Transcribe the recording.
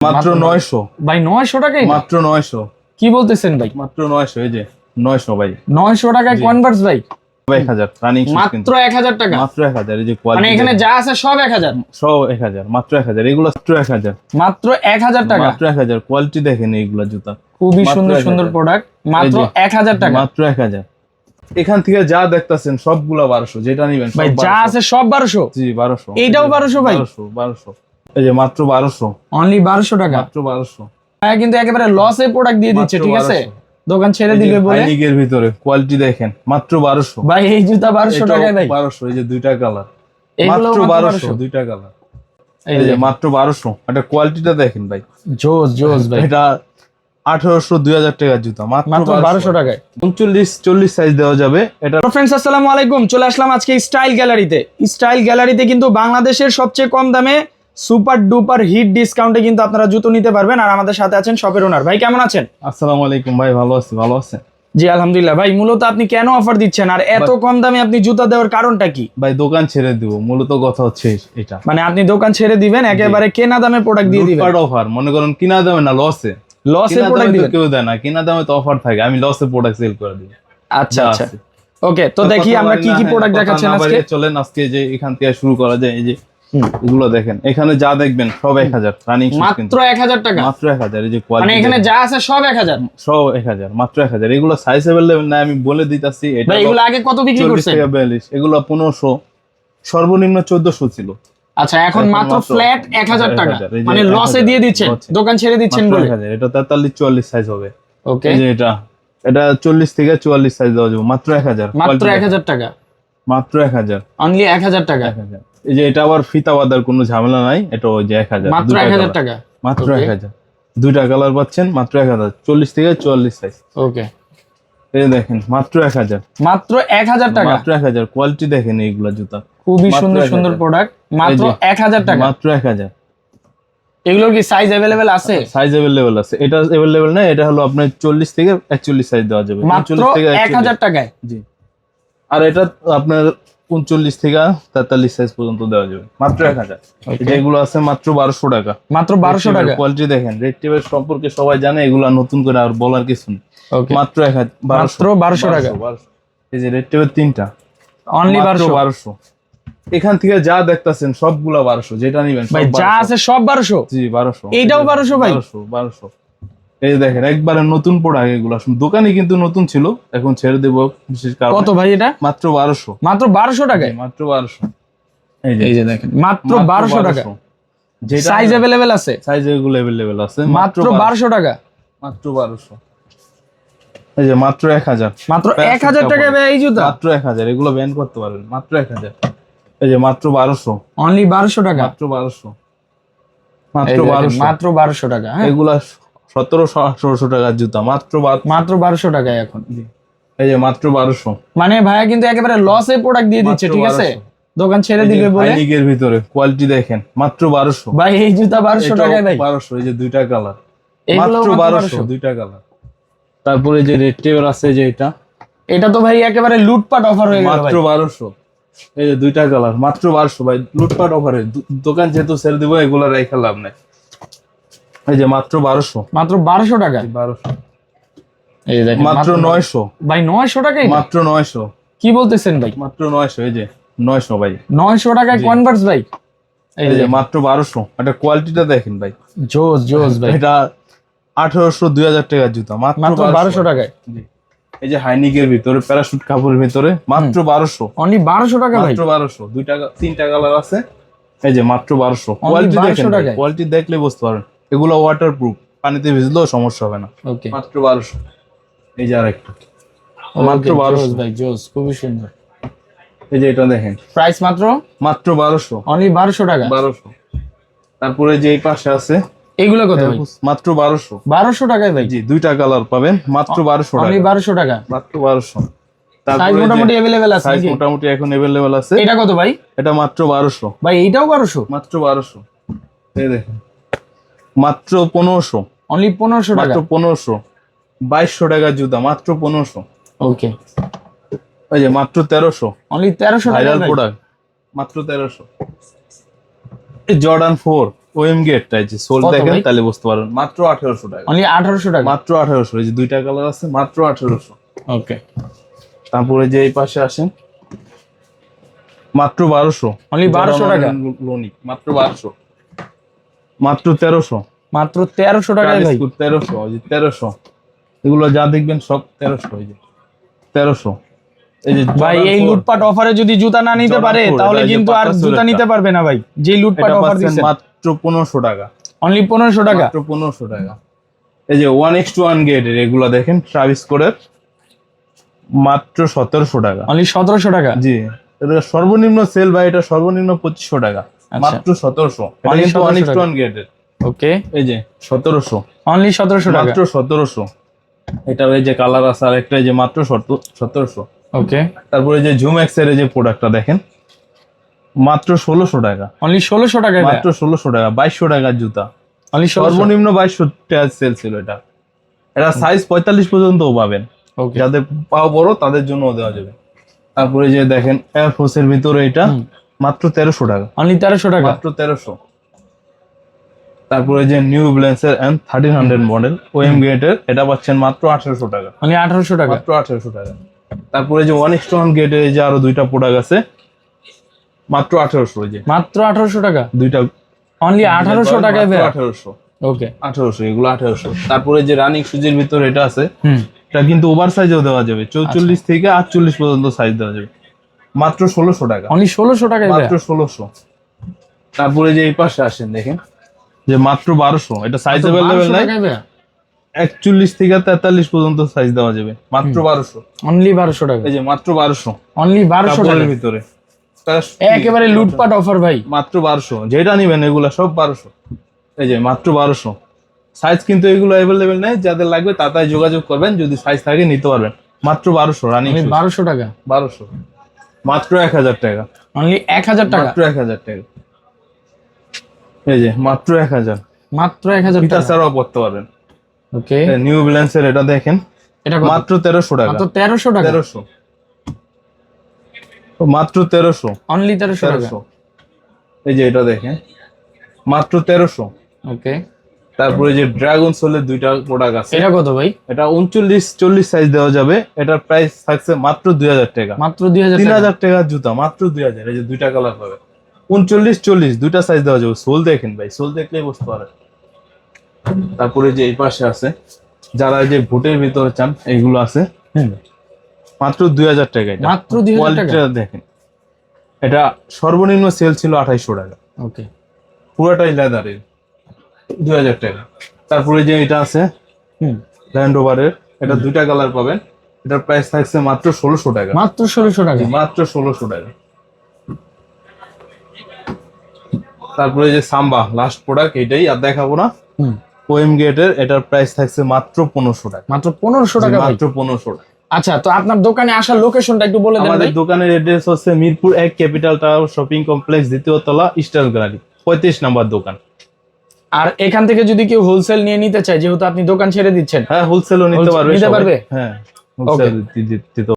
মাত্র নয়শো। ভাই নয়শো টাকায় মাত্র নয়শো। কি বলতেছেন ভাই? মাত্র নয়শো এই যে নয়শো ভাই। নয়শো টাকায় কনভার্স ভাই? এক হাজার রানিং মাত্র এক হাজার টাকা? মাত্র এক হাজার এই যে মানে এখানে যা। আছে সব এক হাজার? সব এক হাজার মাত্র এক হাজার এগুলো মাত্র এক হাজার। মাত্র এক হাজার টাকা? মাত্র এক হাজার কোয়ালিটি দেখেন এইগুলা জুতা। খুবই সুন্দর সুন্দর প্রোডাক্ট মাত্র এই যে, এক হাজার টাকা? মাত্র এক হাজার। এখান থেকে যা দেখতাছেন সবগুলা বারোশো যেটা নিবেন ভাই যা আছে সব বারোশো? জি বারোশো। এইটাও 1200 ভাই? বারোশো বারোশো। এই যে মাত্র বারোশো। অনলি বারোশো টাকা? মাত্র বারোশো। হ্যাঁ কিন্তু একেবারে লসে প্রোডাক্ট দিয়ে দিচ্ছে ঠিক আছে? দোকান ছেড়ে দিবে বলে। হাইনিকের ভিতরে কোয়ালিটি দেখেন মাত্র বারোশো। ভাই এই জুতা বারোশো টাকায় ভাই বারোশো এই যে দুইটা কালার মাত্র মাত্র বারোশো 1200 দুইটা কালার এই যে মাত্র বারোশো। এটা কোয়ালিটিটা দেখেন ভাই। জোস জোস ভাই। এটা আঠারোশো দুই হাজার টাকার জুতা মাত্র মাত্র বারোশো। টাকায়। উনচল্লিশ চল্লিশ সাইজ দেওয়া যাবে। এটা ফ্রেন্ডস আসসালামু আলাইকুম। চলে আসলাম আজকে স্টাইল গ্যালারিতে স্টাইল গ্যালারিতে কিন্তু বাংলাদেশের সবচেয়ে কম দামে সুপার ডুপার হিট ডিসকাউন্টে কিন্তু আপনারা জুতো নিতে পারবেন আর আমাদের সাথে আছেন শপের ওনার। ভাই কেমন আছেন? আসসালামু আলাইকুম ভাই ভালো আছি ভালো আছেন? জি আলহামদুলিল্লাহ। ভাই মূলত আপনি কেন অফার দিচ্ছেন? আর এত কম দামে আপনি জুতা দেওয়ার কারণটা কি? ভাই দোকান ছেড়ে দিব। মূলত কথা হচ্ছে এটা। মানে আপনি দোকান ছেড়ে দিবেন একেবারে কেনা দামে প্রোডাক্ট দিয়ে দিবেন। অফার। মনে করেন কিনা দামে না লসে লসে প্রোডাক্ট দিবেন। কেউ দেয় না। কিনা দামে তো অফার থাকে। আমি লসে প্রোডাক্ট সেল করে দিই। আচ্ছা আচ্ছা। ওকে তো দেখি আমরা কি কি প্রোডাক্ট দেখাচ্ছেন আজকে? চলেন আজকে যে এখান থেকে শুরু করা যায় এই যে। এগুলো দেখেন। এখানে যা দেখবেন সব এক হাজার। রানিং মাত্র এক হাজার টাকা। মাত্র এক হাজার এই যে মানে এখানে যা আছে সব এক হাজার। সব এক হাজার মাত্র এক হাজার। এগুলো সাইজ অ্যাভেলেবেল না আমি বলে দিতেছি এটা এগুলো আগে কত বিক্রি থেকে বিয়াল্লিশ এগুলো পনেরোশো। সর্বনিম্ন চোদ্দশো ছিল। আচ্ছা এখন মাত্র ফ্ল্যাট এক হাজার টাকা। 1000 এই যে মানে লসে দিয়ে দিচ্ছেন দোকান ছেড়ে দিচ্ছেন বলে। এটা তেতাল্লিশ চুয়াল্লিশ সাইজ হবে। ওকে যে এটা এটা চল্লিশ থেকে চুয়াল্লিশ সাইজ দেওয়া যাবে মাত্র এক হাজার। মাত্র এক হাজার টাকা। মাত্র এক হাজার। অনলি এক হাজার টাকা। এই যে এটা আবার ফিতা বাঁধার কোনো ঝামেলা নাই এটা ওই যে এক হাজার। মাত্র এক হাজার টাকা। মাত্র এক হাজার। দুইটা কালার পাচ্ছেন মাত্র এক হাজার। চল্লিশ থেকে চুয়াল্লিশ সাইজ ওকে এই দেখেন মাত্র এক হাজার। মাত্র এক হাজার টাকা। মাত্র এক হাজার। কোয়ালিটি দেখেন এইগুলা জুতা। খুবই সুন্দর সুন্দর প্রোডাক্ট মাত্র এক হাজার টাকা। মাত্র এক হাজার। এগুলোর কি সাইজ অ্যাভেলেবেল আছে? সাইজ অ্যাভেলেবেল আছে। এটা অ্যাভেলেবেল না এটা হলো আপনার চল্লিশ থেকে একচল্লিশ সাইজ দেওয়া যাবে। মাত্র 39 এক হাজার টাকায়। জি। আর এটা আপনার উনচল্লিশ থেকে তেতাল্লিশ সাইজ পর্যন্ত দেওয়া যাবে। মাত্র এক হাজার। যেগুলো আছে মাত্র বারোশো টাকা। মাত্র বারোশো টাকা? কোয়ালিটি দেখেন রেড টেপের সম্পর্কে সবাই জানে এগুলো নতুন করে আর বলার কিছু নেই। মাত্র এক হাজার মাত্র 1200 টাকা। এই যে রেড টেপের তিনটা। অনলি বারোশো? বারোশো। এখান থেকে যা দেখতাছেন সবগুলা বারোশো। যেটা নিবেন ভাই যা আছে সব বারোশো? জি বারোশো। এইটাও বারোশো ভাই? বারোশো বারোশো। এই যে দেখেন একবারে নতুন প্রোডাক্ট এগুলো। দোকানে কিন্তু নতুন ছিল এখন ছেড়ে দেবো বিশেষ কারণে। কত ভাই এটা? মাত্র বারোশো। মাত্র বারোশো টাকায়? মাত্র বারোশো। এই যে এই যে দেখেন মাত্র বারোশো টাকা যেটা সাইজ অ্যাভেলেবেল আছে? সাইজ এগুলো অ্যাভেলেবেল আছে। মাত্র বারোশো। টাকা? মাত্র বারোশো। এই যে মাত্র এক হাজার। মাত্র টাকায় এই জুতা? এগুলো ব্যান করতে পারবেন। মাত্র এক হাজার। এই যে মাত্র বারোশো। অনলি বারোশো টাকা? মাত্র বারোশো। এই মাত্র দেখেন, বারোশো। মাত্র বারোশো টাকা হ্যাঁ? এগুলা আঠারোশো টাকার জুতা মাত্র মাত্র বারোশো টাকায় এখন। এই যে মাত্র বারোশো। মানে ভাইয়া কিন্তু একেবারে লসে প্রোডাক্ট দিয়ে দিচ্ছে ঠিক আছে? দোকান ছেড়ে দিবে বলে। হাইনিকের ভিতরে কোয়ালিটি দেখেন মাত্র বারোশো। ভাই এই জুতা বারোশো টাকায় ভাই বারোশো এই যে দুইটা কালার মাত্র মাত্র বারোশো দুইটা কালার তারপরে যে রেড টেবিল আছে যে এটা এটা তো ভাই একেবারে লুটপাট অফার হয়ে গেল মাত্র বারোশো। এই যে দুইটা কালার মাত্র বারোশো। ভাই লুটপাট অফারে দোকান যেহেতু সেল দিব এগুলো রেখে লাভ নাই। এই যে মাত্র বারোশো। মাত্র বারোশো টাকা? বারোশো। এই যে দেখেন মাত্র নয়শো। ভাই নয়শো টাকাই না? মাত্র নয়শো। কি বলতেছেন ভাই? মাত্র নয়শো এই যে নয়শো ভাই। নয়শো টাকায় কনভার্স ভাই? এই যে মাত্র বারোশো। এটা কোয়ালিটিটা দেখেন ভাই। জোস জোস ভাই। এটা আঠারোশো দুই হাজার টাকার জুতা। মাত্র বারোশো। টাকায়। জি। এই যে হাইনিকের ভিতরে প্যারাশুট কাপড়ের ভিতরে মাত্র বারোশো। অনলি বারোশো টাকা ভাই। মাত্র বারোশো। দুই টাকা তিনটা কালার আছে। এই যে মাত্র বারোশো। কোয়ালিটি দেখেন টাকায়? কোয়ালিটি দেখলে বুঝতে পারেন এগুলো ওয়াটার প্রুফ পানিতে ভিজলেও সমস্যা হবে না। ওকে মাত্র বারোশো। এই যে আরেকটা। মাত্র বারোশো। ভাই জোস খুবই সুন্দর। এই যে এটা দেখেন। প্রাইস মাত্র? মাত্র বারোশো। অনলি বারোশো টাকা? বারোশো। তারপরে যে এই পাশে আছে এইগুলো কত ভাই? মাত্র বারোশো। বারোশো টাকায় ভাই? জি দুইটা কালার পাবেন। মাত্র বারোশো অনলি টাকা বারোশো টাকা? মাত্র বারোশো। সাইজ মোটামুটি অ্যাভেলেবেল আছে সাইজ মোটামুটি এখন অ্যাভেলেবেল আছে। এটা কত ভাই? এটা মাত্র বারোশো। ভাই এইটাও বারোশো? মাত্র বারোশো। এই দেখেন। মাত্র পনেরোশো। অনলি পনেরোশো টাকা? মাত্র পনেরোশো। বাইশশো টাকার জুতা মাত্র পনেরোশো। ওকে ওই যে মাত্র তেরোশো। অনলি তেরোশো টাকা ভাইরাল প্রোডাক্ট মাত্র তেরোশো। জর্ডান ফোর ওএম গেটটা যে সোল দেখেন তাহলে বুঝতে পারবেন। মাত্র আঠারোশো টাকা। অনলি আঠারোশো টাকা? মাত্র আঠারোশো। এই যে দুইটা কালার আছে মাত্র আঠারোশো। ওকে তারপরে যে এই পাশে আসেন মাত্র বারোশো। Only 1200 টাকা? লোনিক মাত্র বারোশো। মাত্র তেরোশো। মাত্র তেরোশো টাকা তেরোশো তেরোশো। এগুলো যা দেখবেন সব তেরোশো ওই যে। তেরোশো। এই যে ভাই এই লুটপাট অফারে যদি জুতা না নিতে পারে তাহলে এই কিন্তু আর জুতা নিতে পারবে না ভাই। যে লুটপাট অফার পাচ্ছেন মাত্র পনেরোশো টাকা। অনলি পনেরোশো টাকা? মাত্র পনেরোশো টাকা। এই যে ওয়ান এক্স টু ওয়ান গেটের এগুলো দেখেন ট্রাভিস মাত্র সতেরোশো টাকা। অনলি সতেরোশো টাকা? জি। এটা সর্বনিম্ন সেল বা এটা সর্বনিম্ন পঁচিশশো টাকা। মাত্র এটা কিন্তু ওয়ান 1700 এক্স টু ওয়ান গেটের ওকে। এই যে সতেরোশো। অনলি সতেরোশো টাকা। মাত্র সতেরোশো। এটার এই যে কালার আছে আর একটা যে মাত্র সতেরোশো। ওকে। তারপরে যে জুম এক্সের যে প্রোডাক্টটা দেখেন। মাত্র ষোলোশো টাকা। অনলি ষোলোশো টাকা মাত্র ষোলোশো টাকা বাইশশো টাকার জুতা। অনলি সর্বনিম্ন বাইশশো টাকা সেল ছিল এটা। এটা সাইজ পঁয়তাল্লিশ পর্যন্তও পাবেন। যাদের পাও বড় তাদের জন্য দেওয়া যাবে। তারপরে যে দেখেন এয়ারফোর্স এর ভিতরে এটা। মাত্র তেরোশো টাকা। অনলি তেরোশো টাকা? মাত্র তেরোশো। তারপরে যে নিউ ব্লেন্সের এন থার্টিন হান্ড্রেড মডেল ওএম গেটের এটা পাচ্ছেন মাত্র আঠারোশো টাকা। অনলি আঠারোশো টাকা? মাত্র আঠারোশো টাকা। তারপরে যে ওয়ান এক্স ওয়ান গেটের যে আরও দুইটা প্রোডাক্ট আছে মাত্র আঠারোশো ওই যে। মাত্র আঠারোশো টাকা? দুইটা অনলি আঠারোশো টাকায় ভাই আঠারোশো। ওকে। আঠারোশো এগুলো আঠারোশো। তারপরে যে রানিং সুজের ভিতরে এটা আছে এটা কিন্তু ওভার সাইজও দেওয়া যাবে। চৌচল্লিশ থেকে আটচল্লিশ পর্যন্ত সাইজ দেওয়া যাবে। মাত্র ষোলোশো টাকা। অনলি ষোলোশো ভাই মাত্র ষোলোশো। তারপরে যে এই পাশে আসেন দেখেন যে মাত্র বারোশো। এটা সাইজ অ্যাভেলেবেল নাই। একচল্লিশ থেকে তেতাল্লিশ পর্যন্ত সাইজ দেওয়া যাবে। মাত্র বারোশো। অনলি বারোশো টাকা। এই যে মাত্র বারোশো। অনলি বারোশো টাকা। কাপড়ের ভিতরে। একেবারে লুটপাট অফার ভাই। মাত্র বারোশো। যেটা নিবেন এগুলা সব বারোশো। এই যে মাত্র বারোশো। সাইজ কিন্তু এগুলো অ্যাভেলেবেল নেই। যাদের লাগবে তাড়াতাড়ি যোগাযোগ করবেন। যদি সাইজ থাকে নিতে পারবেন। মাত্র বারোশো রানিং বারোশো টাকা। বারোশো। মাত্র এক হাজার টাকা। অনলি এক হাজার টাকা? মাত্র এক হাজার টাকা। এই যে মাত্র এক হাজার। মাত্র এক হাজার ফিতা টাকা। ছাড়াও পড়তে পারবেন। ওকে নিউ ব্যালেন্সের এটা দেখেন। এটা মাত্র তেরোশো টাকা। মাত্র তেরোশো টাকা? তেরোশো। মাত্র তেরোশো। অনলি তেরোশো তেরোশো। এই যে এটা দেখেন। মাত্র তেরোশো। ওকে তারপরে যে ড্রাগন সোলের দুইটা প্রোডাক্ট আছে এটা কত ভাই? এটা উনচল্লিশ চল্লিশ সাইজ দেওয়া যাবে। এটার প্রাইস থাকছে মাত্র দুই হাজার টাকা। মাত্র দুই হাজার তিন টাকা হাজার টাকার জুতা মাত্র দুই হাজার। এই যে দুইটা কালার পাবে উনচল্লিশ চল্লিশ দুইটা সাইজ দেওয়া যাবে। সোল দেখেন ভাই সোল দেখলেই বুঝতে পারে তারপরে যে এই পাশে আছে যারা যে ভোটের ভিতরে চান এইগুলো আছে। মাত্র দুই হাজার টাকা এটা। মাত্র 2000 টাকা? দেখেন। এটা সর্বনিম্ন সেল ছিল আঠাইশশো টাকা। ওকে পুরোটাই লেদারের দুই হাজার টাকা। তারপরে যে এটা আছে হুম। ল্যান্ড ওভারের এটা দুইটা কালার পাবেন। এটার প্রাইস থাকছে মাত্র ষোলোশো টাকা। মাত্র ষোলোশো টাকা। মাত্র ষোলোশো টাকা। তারপরে যে সাম্বা লাস্ট প্রোডাক্ট এটাই আর দেখাবো না। হুম। ওএম গেটের এটার প্রাইস থাকছে মাত্র পনেরোশো টাকা। মাত্র পনেরোশো টাকা মাত্র পনেরোশো টাকা। আচ্ছা তো আপনার দোকানে আসার লোকেশনটা একটু বলে দেন আমাদের দোকানের অ্যাড্রেস হচ্ছে মিরপুর এক ক্যাপিটাল টাওয়ার শপিং কমপ্লেক্স দ্বিতীয় তলা ইস্টার্ন গ্যালারি পঁয়ত্রিশ নাম্বার দোকান। আর এখান থেকে যদি কেউ হোলসেল নিয়ে নিতে চায় যেহেতু আপনি দোকান ছেড়ে দিচ্ছেন হ্যাঁ হোলসেলও নিতে পারবে নিতে পারবে? হ্যাঁ হোলসেল দিতে